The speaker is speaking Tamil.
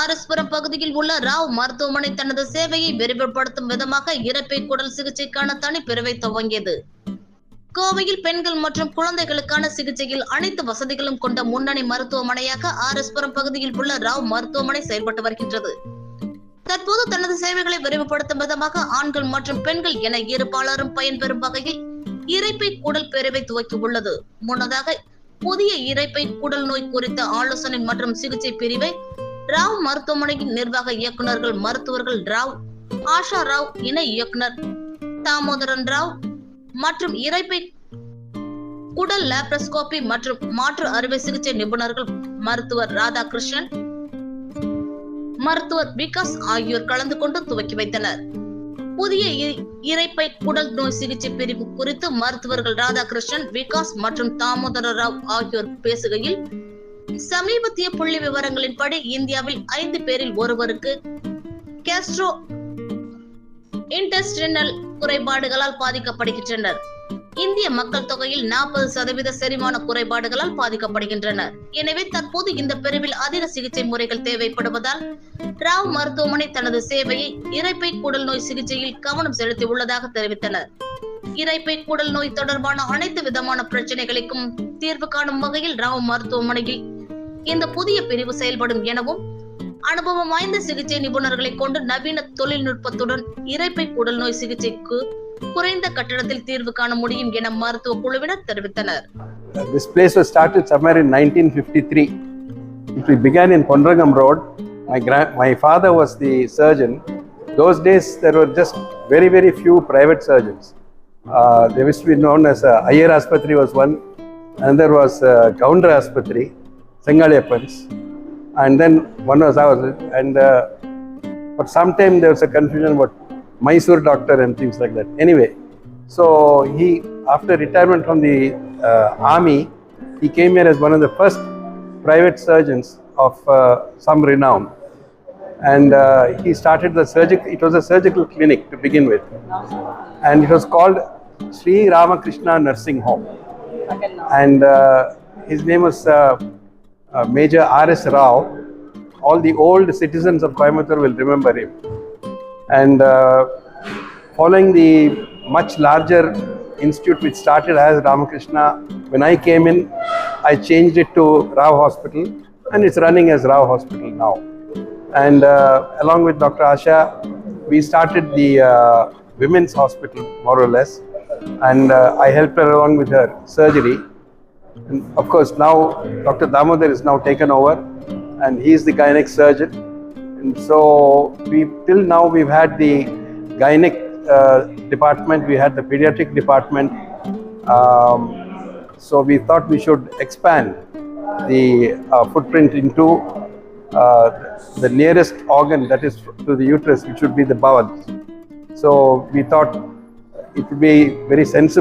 ஆர்எஸ்புரம் பகுதியில் உள்ள ராவ் மருத்துவமனை தனது சேவையை விரிவுபடுத்தும் விதமாக இறப்பை குடல் சிகிச்சைக்கான தனிப்பிரிவை துவங்கியது. கோவையில் பெண்கள் மற்றும் குழந்தைகளுக்கான சிகிச்சையில் அனைத்து வசதிகளும் கொண்ட முன்னணி மருத்துவமனையாக ஆர்எஸ்புரம் பகுதியில் உள்ள ராவ் மருத்துவமனை செயல்பட்டு வருகின்றது. தற்போது தனது சேவைகளை விரிவுபடுத்தும் விதமாக ஆண்கள் மற்றும் பெண்கள் என இரு பாலரும் பயன்பெறும் வகையில் இறைப்பை குடல் பிரிவை துவக்கியுள்ளது முன்னதாக புதிய இறைப்பை குடல் நோய் குறித்த ஆலோசனை மற்றும் சிகிச்சை பிரிவை ராவ் மருத்துவமனையின் நிர்வாக இயக்குநர்கள் மருத்துவர்கள் ராவ் ஆஷா ராவ் இணை இயக்குனர் தாமோதரன் ராவ் மற்றும் இறைப்பை குடல் லேப்ரஸ்கோபி மற்றும் மாற்று அறுவை சிகிச்சை நிபுணர்கள் மருத்துவர் ராதாகிருஷ்ணன் மருத்துவர் விகாஸ் ஆகியோர் கலந்து கொண்டு துவக்கி வைத்தனர். புதிய இறைப்பை குடல் நோய் சிகிச்சை பிரிவு குறித்து மருத்துவர்கள் ராதாகிருஷ்ணன் விகாஸ் மற்றும் தாமோதர ராவ் ஆகியோர் பேசுகையில் சமீபத்திய புள்ளி விவரங்களின்படி இந்தியாவில் ஐந்து பேரில் ஒருவருக்கு கேஸ்ட்ரோ இன்டெஸ்டினல் குறைபாடுகளால் பாதிக்கப்படுகின்றனர். இந்திய மக்கள் தொகையில் நாற்பது சதவீத செரிமான குறைபாடுகளால் பாதிக்கப்படுகின்றனர். எனவே தற்போது இந்த பிரிவில் அதிக சிகிச்சை முறைகள் தேவைப்படுவதால் ராவ் மருத்துவமனை தனது சேவையை இறைப்பை குடல் நோய் சிகிச்சையில் கவனம் செலுத்தி உள்ளதாக தெரிவித்தனர். இறைப்பை குடல் நோய் தொடர்பான அனைத்து விதமான பிரச்சனைகளுக்கும் தீர்வு காணும் வகையில் ராவ் மருத்துவமனையில் இந்த புதிய பிரிவு செயல்படும் எனவும் அனுபவம் வாய்ந்த சிகிச்சை நிபுணர்களை கொண்டு நவீன தொழில்நுட்பத்துடன் இறைப்பை குடல் நோய் சிகிச்சைக்கு குறைந்த கட்டணத்தில் தீர்வு காண முடியும் என மருத்துவ குழுவினர் தெரிவித்தனர் This place was started somewhere in 1953. It began in Kondrangam Road. My grand, my father was the surgeon. Those days there were just very very few private surgeons. Uh, they used to be known as uh, Ayer Aspatri was one, and there was uh, Gaundra Aspatri, Sengaliappans, and then one was ours. And uh, for some time there was a confusion about Mysore doctor and things like that. Anyway, so he, after retirement from the uh, army, he came here as one of the first private surgeons of uh, some renown. And uh, he started the surgical, it was a surgical clinic to begin with. And it was called Sri Ramakrishna Nursing Home. And uh, his name was uh, uh, Major R.S. Rao. All the old citizens of Coimbatore will remember him. And uh, following the much larger institute which started as Ramakrishna, when I came in, I changed it to Rao Hospital and it's running as Rao Hospital now. And uh, along with Dr. Asha, we started the uh, women's hospital more or less. And uh, I helped her along with her surgery. And of course, now Dr. Damodar is now taken over and he is the gynec surgeon. And so we till now we've had the gynec uh, department, we had the pediatric department. Um, so we thought we should expand the uh, footprint into uh, the nearest organ that is to the uterus, which would be the bowel. So we thought it would be very sensible.